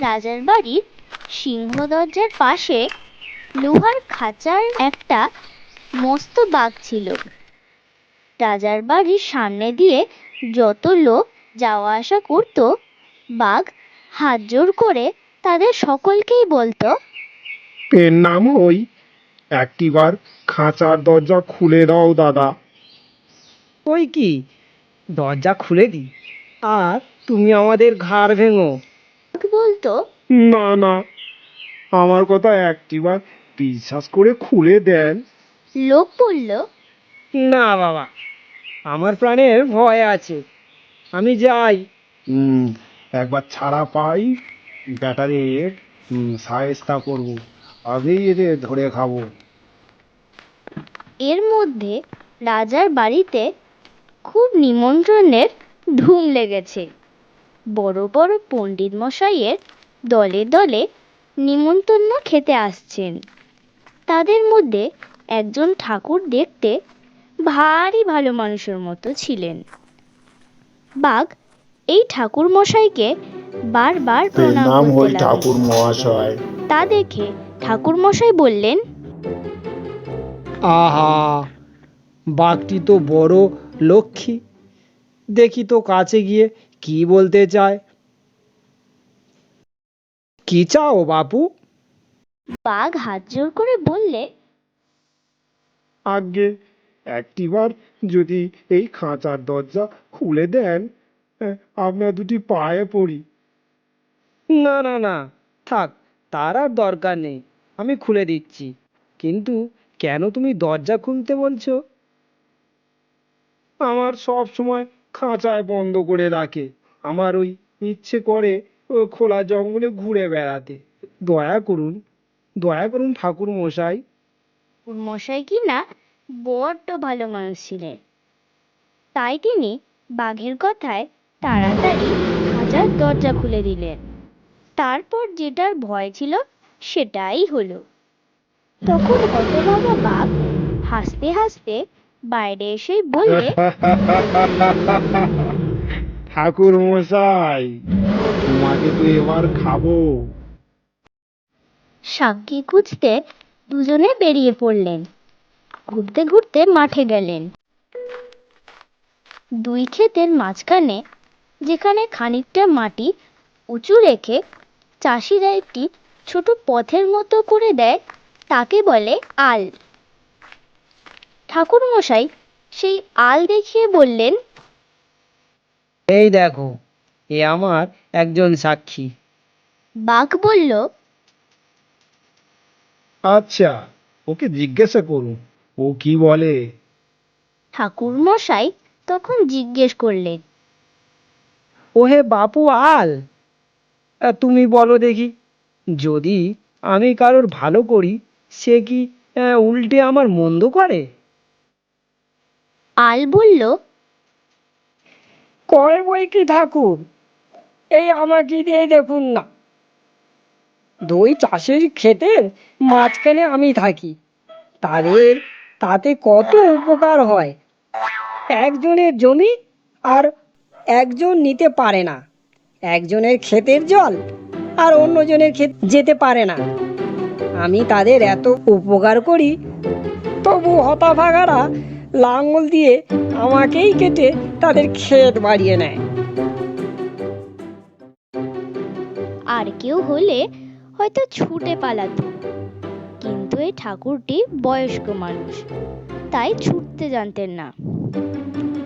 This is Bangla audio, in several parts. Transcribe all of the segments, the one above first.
রাজার বাড়ির সিংহ দরজার পাশে লোহার খাঁচার একটা মস্ত বাঘ ছিল। রাজার বাড়ির সামনে দিয়ে যত লোক যাওয়া আসা করত বাঘ হাত জোড় করে তাদের সকলকেই বলতো এর নাম ওই। একটিবার খাঁচার দরজা খুলে দাও দাদা। ওই কি? দরজা খুলে দিই আর তুমি আমাদের ঘাড় ভেঙো। বলতো? না না। আমার কথা একটিবার বিশ্বাস করে খুলে দেন। লোক বলল না বাবা। আমার প্রাণের ভয় আছে। আমি যাই। হুম একবার ছাড়া পাই ব্যাটারে সাহেস্তা করব। আগেই এদের ধরে খাব। এর মধ্যে রাজার বাড়িতে খুব নিমন্ত্রণের ধুম লেগেছে। বড় বড় পণ্ডিত মশাইয়ের দলে দলে নিমন্ত্রণ খেতে আসছেন। তাদের মধ্যে একজন ঠাকুর দেখতে ভারী ভালো মানুষের মতো ছিলেন। বাঘ এই ঠাকুর মশাইকে বারবার প্রণাম করতে লাগল। মহাশয়। তা দেখে ঠাকুর মশাই বললেন আহা বাঘটি তো বড় লক্ষ্মী। দেখি তো কাছে গিয়ে কি বলতে চায়? কি চাও বাপু? বাঘ হাত জোর করে বললে আগে একটিবার যদি এই খাঁচার দরজা খুলে দেন আহ, আপনার দুটি পায়ে পড়ি। না না না থাক তার আর দরকার নেই আমি খুলে দিচ্ছি। কিন্তু কেন তুমি দরজা খুলতে বলছো? আমার সব সময় খাঁচায় বন্ধ করে রাখে। আমার ওই ইচ্ছে করে, ও খোলা জঙ্গলে ঘুরে বেড়াতে। দয়া করুন দয়া করুন ঠাকুর মশাই। মশাই কি না, বড্ড ভালো মানুষ ছিলেন। তাই তিনি বাঘের কথায় তাড়াতাড়ি খাঁচার দরজা খুলে দিলেন। তারপর যেটার ভয় ছিল, সেটাই হলো। তখন হতভাগা বাঘ হাসতে হাসতে বাইরে এসে বললে ঠাকুর মশাই তোমাকে তো এবার খাব। সাক্ষী খুঁজতে দুজনে বেরিয়ে পড়লেন। ঘুরতে ঘুরতে মাঠে গেলেন। দুই ক্ষেতের মাঝখানে যেখানে খানিকটা মাটি উঁচু রেখে চাষিরা একটি ছোট পথের মতো করে দেয় তাকে বলে আল। ঠাকুর মশাই সেই আল দেখিয়ে বললেন এই দেখো এ আমার একজন সাক্ষী। বাঘ বলল আচ্ছা ওকে জিজ্ঞাসা করুন ও কি বলে? ঠাকুর মশাই তখন জিজ্ঞেস করলেন ওহে বাপু আল আহ, তুমি বলো দেখি যদি আমি কারোর ভালো করি সে কি আহ, উল্টে আমার মন্দ করে? আল বলল করে বই কি ঠাকুর? এই আমাকে দিয়ে দেখুন না। দুই চাষের ক্ষেতের মাঝখানে আমি থাকি। তাদের তাতে কত উপকার হয়? একজনের জমি আর একজন নিতে পারে না। একজনের ক্ষেতের জল আর অন্যজনের ক্ষেত যেতে পারে না। আমি তাদের এত উপকার করি, তবু হতাভাগারা লাঙল দিয়ে আমাকেই কেটে তাদের ক্ষেত বাড়িয়ে নেয়। আর কেউ হলে হয়তো ছুটে পালাতো। কিন্তু এই ঠাকুরটি বয়স্ক মানুষ তাই ছুটতে জানতেন না।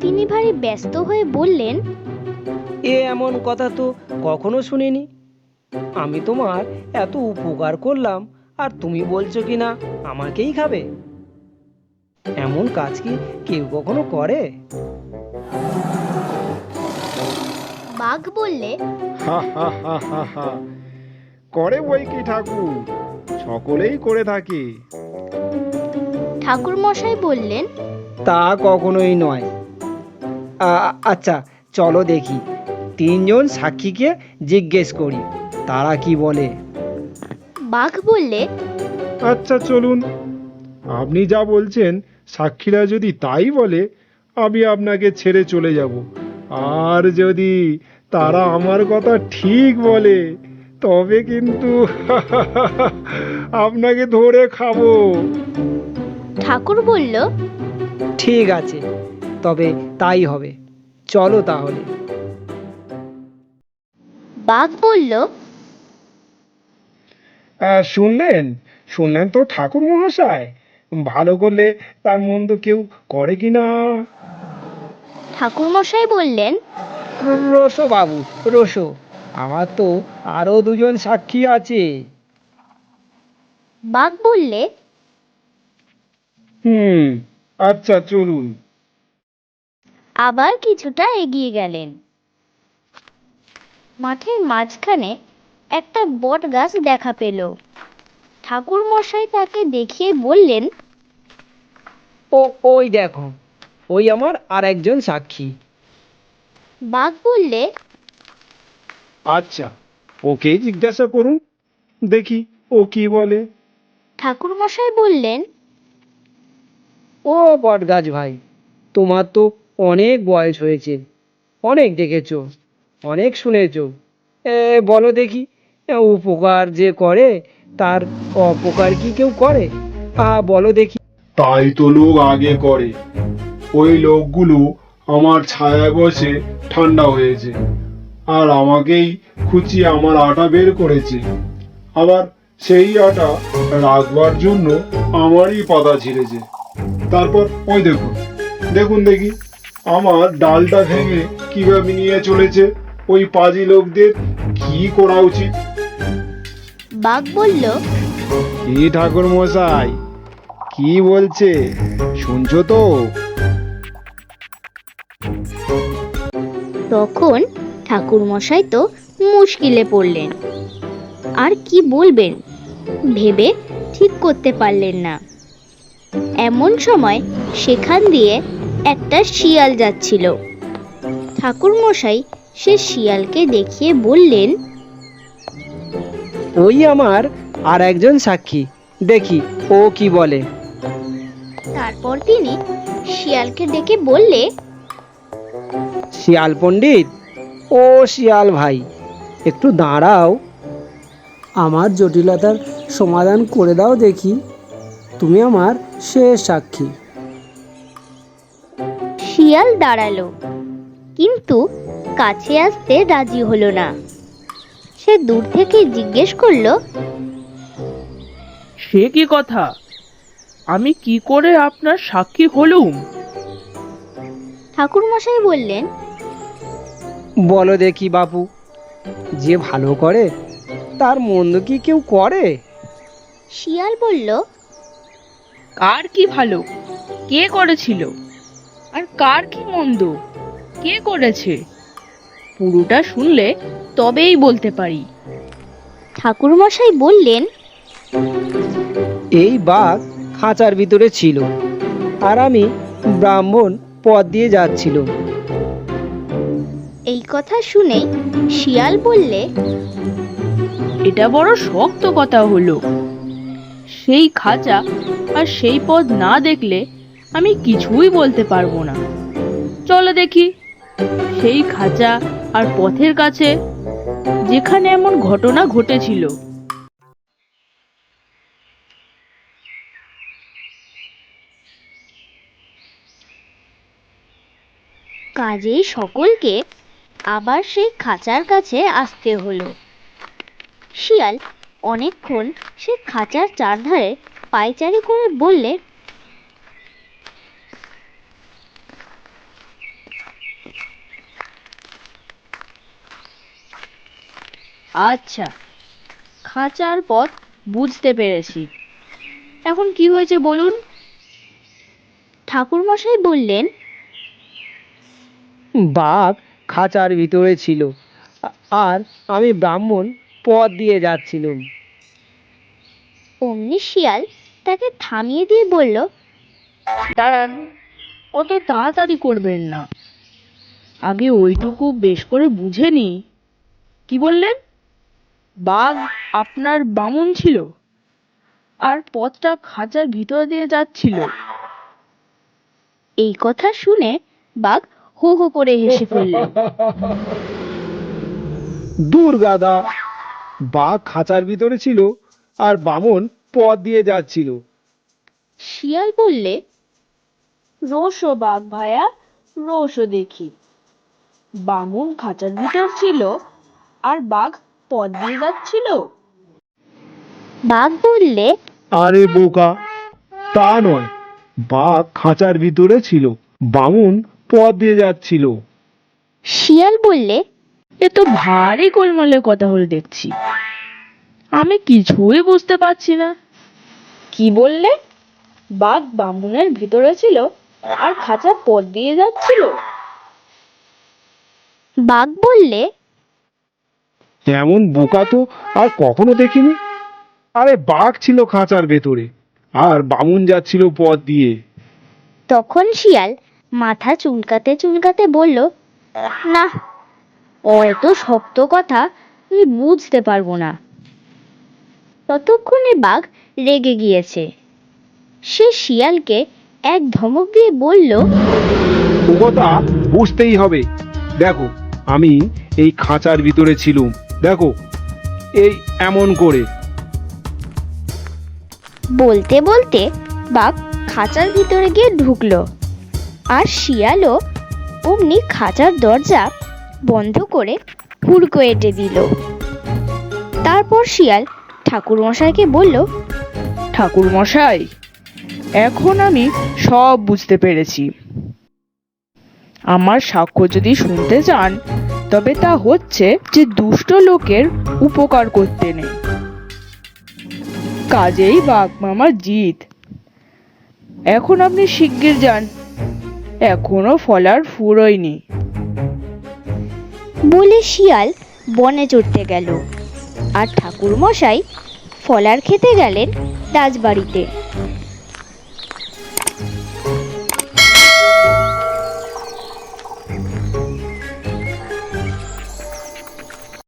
তিনি ভারী ব্যস্ত হয়ে বললেন এ এমন কথা তো কখনো শুনিনি। আমি তোমার এত উপকার করলাম আর তুমি বলছো কি না আমাকেই খাবে? এমন কাজ কি কেউ কখনো করে? বাঘ বললে হা হা হা হা হা। করে বই কি ঠাকুর? সকলেই করে থাকে। ঠাকুর মশাই বললেন তা কখনোই নয়। আ- আচ্ছা চলো দেখি। তিনজন সাক্ষীকে জিজ্ঞেস করি তারা কি বলে? বাঘ বললে আচ্ছা চলুন। আপনি যা বলছেন সাক্ষীরা যদি তাই বলে আমি আপনাকে ছেড়ে চলে যাব। আর যদি তারা আমার কথা ঠিক বলে তবে কিন্তু আপনাকে ধরে খাব। ঠাকুর বলল ঠিক আছে তবে তাই হবে। চলো তাহলে। বাঘ বলল শুনলেন? শুনলেন তো ঠাকুর মহাশয়? ভালো করলে তার মন্দ কেউ করে কি না? ঠাকুর মশাই বললেন রসো বাবু রসো। আমার তো আরও দুজন সাক্ষী আছে। বাঘ বললে হুম আচ্ছা চলুন। আবার কিছুটা এগিয়ে গেলেন। মাঠের মাঝখানে একটা বট গাছ দেখা পেল। ঠাকুর মশাই তাকে দেখিয়ে বললেন ও ওই দেখো ওই আমার আর একজন সাক্ষী। বাঘ বললে আচ্ছা ওকেই জিজ্ঞাসা করুন দেখি ও কি বলে। ঠাকুর মশাই বললেন ও বটগাছ ভাই তোমার তো অনেক বয়স হয়েছে অনেক দেখেছ অনেক শুনেছো। এ বলো দেখি উপকার যে করে তার অপকার কি কেউ করে? আ, বলো দেখি। তাই তো লোক আগে করে। ওই লোকগুলো আমার ছায়ায় বসে ঠান্ডা হয়েছে। আর আমাকেই খুঁচিয়ে আমার আটা বের করেছে। আবার সেই আটা রাখবার জন্য আমারই পাতা ছিঁড়েছে। তারপর ওই দেখুন দেখুন দেখি, আমার ডালটা ভেঙে কীভাবে নিয়ে চলেছে? ওই পাজি লোকদের কি করা উচিত? বাঘ বলল কি ঠাকুর মশাই? কি বলছে? শুনছো তো? তখন ঠাকুর মশাই তো মুশকিলে পড়লেন। আর কি বলবেন? ভেবে ঠিক করতে পারলেন না। এমন সময় সেখান দিয়ে একটা শিয়াল যাচ্ছিল। ঠাকুর মশাই সে শিয়ালকে দেখিয়ে বললেন ওই আমার আর একজন সাক্ষী। দেখি ও কি বলে। তারপর তিনি শিয়ালকে ডেকে বললে শিয়াল পণ্ডিত ও শিয়াল ভাই একটু দাঁড়াও। আমার জটিলতার সমাধান করে দাও দেখি। তুমি আমার শেষ সাক্ষী। শিয়াল দাঁড়াল কিন্তু কাছে আসতে রাজি হলো না। সে দূর থেকে জিজ্ঞেস করল সে কি কথা? আমি কি করে আপনার সাক্ষী হলুম? ঠাকুরমশাই বললেন বলো দেখি বাপু যে ভালো করে তার মন্দ কি কেউ করে? শিয়াল বলল কার কি ভালো? কে করেছিল? আর কার কি মন্দ? কে করেছে? পুরোটা শুনলে তবেই বলতে পারি। ঠাকুরমশাই বললেন এই বাঘ খাঁচার ভিতরে ছিল আর আমি ব্রাহ্মণ পথ দিয়ে যাচ্ছিলাম। এই কথা শুনে শিয়াল বললে এটা বড় শক্ত কথা হলো। সেই খাঁচা আর সেই পথ না দেখলে আমি কিছুই বলতে পারব না। চলো দেখি সেই খাঁচা আর পথের কাছে যেখানে এমন ঘটনা ঘটেছিল। কাজেই সকলকে আবার সেই খাঁচার কাছে আসতে হলো। শিয়াল অনেকক্ষণ সে খাঁচার চারধারে পায়চারি করে বললে আচ্ছা খাঁচার পথ বুঝতে পেরেছি। এখন কি হয়েছে বলুন? ঠাকুরমশাই বললেন বাঘ খাঁচার ভিতরে ছিল আর আমি ব্রাহ্মণ পথ দিয়ে যাচ্ছিলাম। অমনি শিয়াল তাকে থামিয়ে দিয়ে বলল দাঁড়ান অত তাড়াতাড়ি করবেন না। আগে ওইটুকু বেশ করে বুঝে নি। কি বললেন? বাঘ আপনার বামুন ছিল আর পথটা খাঁচার ভিতর দিয়ে যাচ্ছিল। এই কথা শুনে বাঘ হো হো করে হেসে ফেলল। দূর গাদা বাঘ খাঁচার ভিতরে ছিল আর বামন পথ দিয়ে যাচ্ছিল। শিয়াল বললে রোসো বাঘ ভায়া রোসো দেখি। বামুন খাঁচার ভিতর ছিল আর বাঘ পথ দিয়ে যাচ্ছিল। বাঘ বললে আরে বোকা তা নয়। বাঘ খাঁচার ভিতরে ছিল বামুন পথ দিয়ে যাচ্ছিল। শিয়াল বললে এ তো ভারী গোলমালের কথা হল দেখছি। আমি কিছুই বুঝতে পারছি না। কি বললে? বাঘ বামুনের ভিতরে ছিল আর খাঁচা পথ দিয়ে যাচ্ছিল। বাঘ বললে এমন বোকা তো আর কখনো দেখিনি। আরে বাঘ ছিল খাঁচার ভেতরে আর বামুন যাচ্ছিল পথ দিয়ে। তখন শিয়াল মাথা চুলকাতে চুলকাতে বলল না অত শক্ত কথা আমি বুঝতে পারব না। ততক্ষণে বাঘ রেগে গিয়েছে। সে শিয়ালকে এক ধমক দিয়ে বলল কথা বুঝতেই হবে। দেখো আমি এই খাঁচার ভিতরে ছিলুম। দেখো এই এমন করে। বলতে বলতে বাঘ খাঁচার ভিতরে গিয়ে ঢুকলো। আর শিয়ালও অমনি খাঁচার দরজা বন্ধ করে হুড়কো এঁটে দিল তারপর শিয়াল ঠাকুর মশাইকে বলল ঠাকুর মশাই এখন আমি সব বুঝতে পেরেছি। আমার সাক্ষ্য যদি শুনতে চান তবে তা হচ্ছে যে দুষ্ট লোকের উপকার করতে নেই। কাজেই মামার জিত। এখন আপনি শিগগির যান। এখনও ফলার ফুরোয়নি বলে শিয়াল বনে চড়তে গেল। আর ঠাকুর মশাই ফলার খেতে গেলেন রাজবাড়িতে।